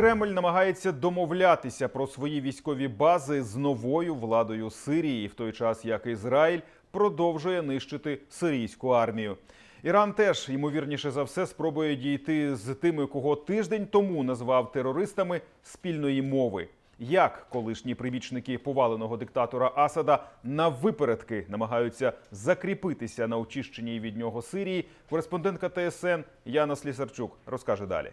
Кремль намагається домовлятися про свої військові бази з новою владою Сирії, в той час як Ізраїль продовжує нищити сирійську армію. Іран теж ймовірніше за все спробує дійти з тими, кого тиждень тому назвав терористами спільної мови. Як колишні прибічники поваленого диктатора Асада на випередки намагаються закріпитися на очищеній від нього Сирії, кореспондентка ТСН Яна Слісарчук розкаже далі.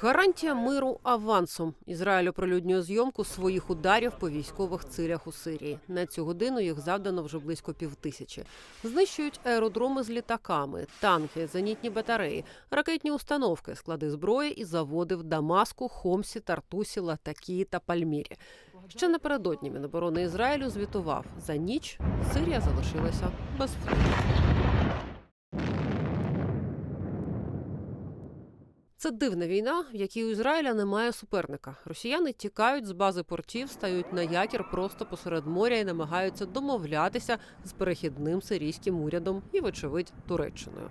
Гарантія миру авансом. Ізраїль оприлюднює зйомку своїх ударів по військових цилях у Сирії. На цю годину їх завдано вже близько півтисячі. Знищують аеродроми з літаками, танки, зенітні батареї, ракетні установки, склади зброї і заводи в Дамаску, Хомсі, Тартусі, Латакі та Пальмірі. Ще напередодні Міноборони Ізраїлю звітував за ніч Сирія залишилася без фронту. Це дивна війна, в якій у Ізраїля немає суперника. Росіяни тікають з бази портів, стають на якір просто посеред моря і намагаються домовлятися з перехідним сирійським урядом і, вочевидь, Туреччиною.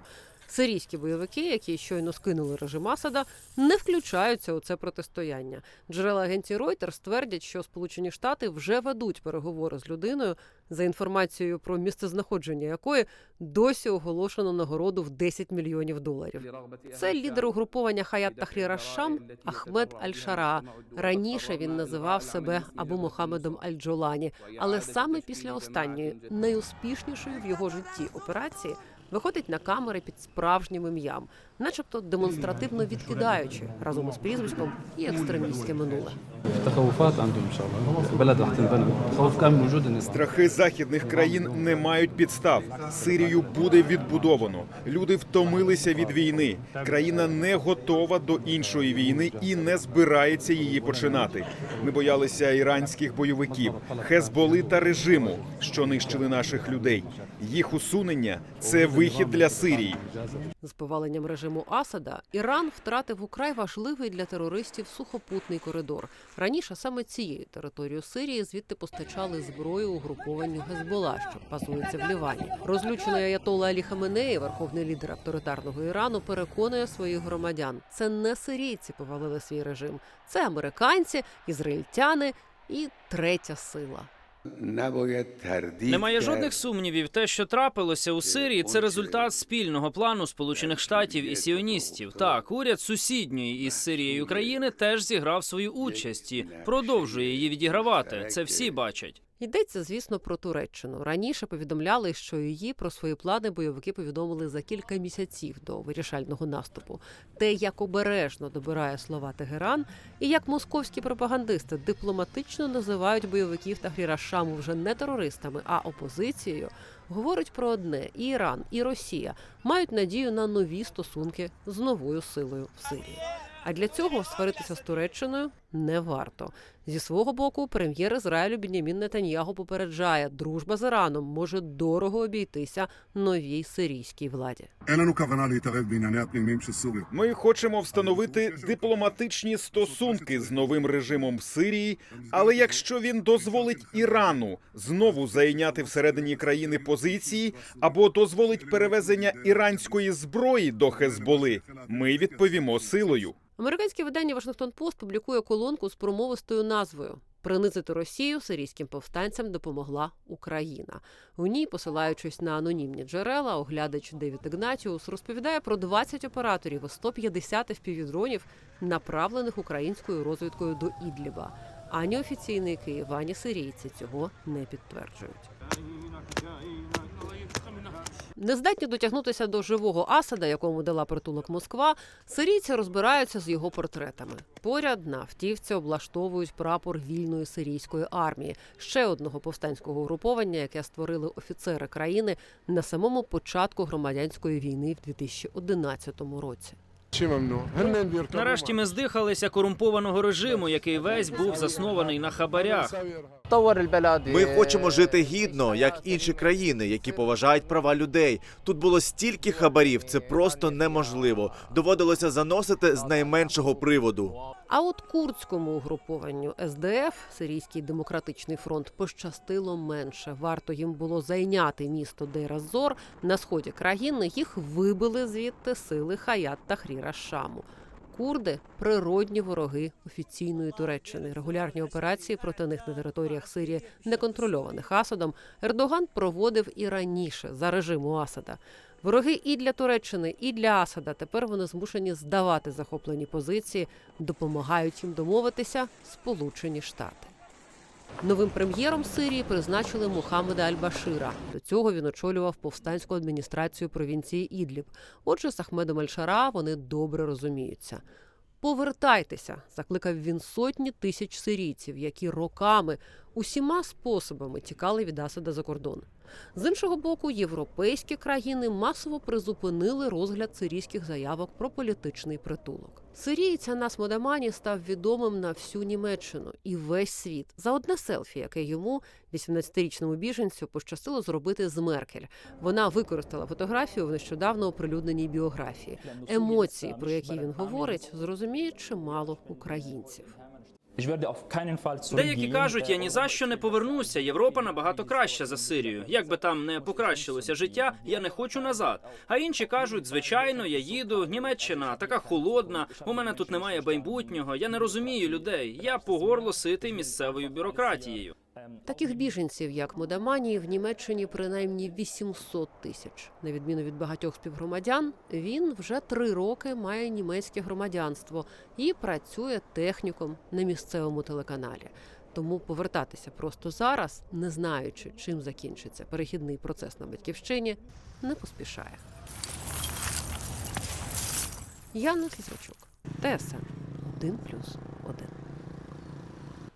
Сирійські бойовики, які щойно скинули режим Асада, не включаються у це протистояння. Джерела агенції Reuters твердять, що Сполучені Штати вже ведуть переговори з людиною, за інформацією про місцезнаходження якої досі оголошено нагороду в 10 мільйонів доларів. Це лідер угруповання Хаят Тахріра Шам Ахмед Аль-Шара. Раніше він називав себе Абу Мохамедом Аль-Джолані, але саме після останньої найуспішнішої в його житті операції виходить на камери під справжнім ім'ям, начебто демонстративно відкидаючи разом із прізвиськом і екстремістське минуле. Страхи західних країн не мають підстав. Сирію буде відбудовано. Люди втомилися від війни. Країна не готова до іншої війни і не збирається її починати. Ми боялися іранських бойовиків, хезболи та режиму, що нищили наших людей. Їх усунення це вихід для Сирії. З поваленням режиму Асада Іран втратив украй важливий для терористів сухопутний коридор. Раніше саме цією територією Сирії звідти постачали зброю угрупованню Гезбола, що базується в Лівані. Розлючений Аятолла Алі Хаменеї, верховний лідер авторитарного Ірану, переконує своїх громадян: це не сирійці повалили свій режим, це американці, ізраїльтяни і третя сила. Немає жодних сумнівів. Те, що трапилося у Сирії, це результат спільного плану Сполучених Штатів і сіоністів. Так, уряд сусідньої із Сирією країни теж зіграв свою участь і продовжує її відігравати. Це всі бачать. Йдеться, звісно, про Туреччину. Раніше повідомляли, що її про свої плани бойовики повідомили за кілька місяців до вирішального наступу. Те, як обережно добирає слова Тегеран, і як московські пропагандисти дипломатично називають бойовиків Тахріра Шаму вже не терористами, а опозицією, говорить про одне: і Іран, і Росія мають надію на нові стосунки з новою силою в Сирії. А для цього сваритися з Туреччиною не варто. Зі свого боку, прем'єр Ізраїлю Бінямін Нетаньягу попереджає, дружба з Іраном може дорого обійтися новій сирійській владі. Ми хочемо встановити дипломатичні стосунки з новим режимом в Сирії, але якщо він дозволить Ірану знову зайняти всередині країни позиції або дозволить перевезення іранської зброї до Хезболи, ми відповімо силою. Американське видання Вашингтон Пост публікує коло колонку з промовистою назвою Принизити Росію сирійським повстанцям допомогла Україна. У ній, посилаючись на анонімні джерела, оглядач Девід Ігнатіус розповідає про 20 операторів і 150 впівдронів, направлених українською розвідкою до Ідліба. Ані офіційний Київ, ані сирійці цього не підтверджують. Нездатні дотягнутися до живого Асада, якому дала притулок Москва, сирійці розбираються з його портретами. Поряд на автівці облаштовують прапор вільної сирійської армії, ще одного повстанського угруповання, яке створили офіцери країни на самому початку громадянської війни в 2011 році. Нарешті ми здихалися корумпованого режиму, який весь був заснований на хабарях. Ми хочемо жити гідно, як інші країни, які поважають права людей. Тут було стільки хабарів, це просто неможливо. Доводилося заносити з найменшого приводу. А от курдському угрупованню СДФ, Сирійський демократичний фронт, пощастило менше. Варто їм було зайняти місто Дейр-Зор на сході країни. Їх вибили звідти сили Хаят та Хріра Шаму. Курди природні вороги офіційної Туреччини. Регулярні операції проти них на територіях Сирії, неконтрольованих Асадом, Ердоган проводив і раніше за режиму Асада. Вороги і для Туреччини, і для Асада. Тепер вони змушені здавати захоплені позиції, допомагають їм домовитися Сполучені Штати. Новим прем'єром Сирії призначили Мухаммеда Аль-Башира. До цього він очолював повстанську адміністрацію провінції Ідліб. Отже, з Ахмедом Аль-Шара вони добре розуміються. Повертайтеся, закликав він сотні тисяч сирійців, які роками усіма способами тікали від Асада за кордон. З іншого боку, європейські країни масово призупинили розгляд сирійських заявок про політичний притулок. Сирієць Анас Модамані став відомим на всю Німеччину і весь світ за одне селфі, яке йому, 18-річному біженцю, пощастило зробити з Меркель. Вона використала фотографію в нещодавно оприлюдненій біографії. Емоції, про які він говорить, зрозуміють чимало українців. Деякі кажуть, я ні за що не повернуся. Європа набагато краща за Сирію. Як би там не покращилося життя, я не хочу назад. А інші кажуть, звичайно, я їду. Німеччина така холодна. У мене тут немає майбутнього. Я не розумію людей. Я по горло ситий місцевою бюрократією. Таких біженців, як Модамані, в Німеччині принаймні 800 тисяч. На відміну від багатьох співгромадян, він вже три роки має німецьке громадянство і працює техніком на місцевому телеканалі. Тому повертатися просто зараз, не знаючи, чим закінчиться перехідний процес на батьківщині, не поспішає. Яна Слізачук, ТСН 1+,1.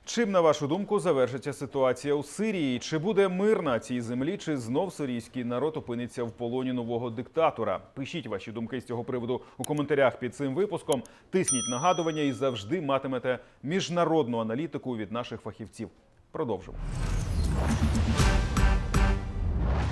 Чим, на вашу думку, завершиться ситуація у Сирії? Чи буде мир на цій землі, чи знов сирійський народ опиниться в полоні нового диктатора? Пишіть ваші думки з цього приводу у коментарях під цим випуском. Тисніть нагадування і завжди матимете міжнародну аналітику від наших фахівців. Продовжимо.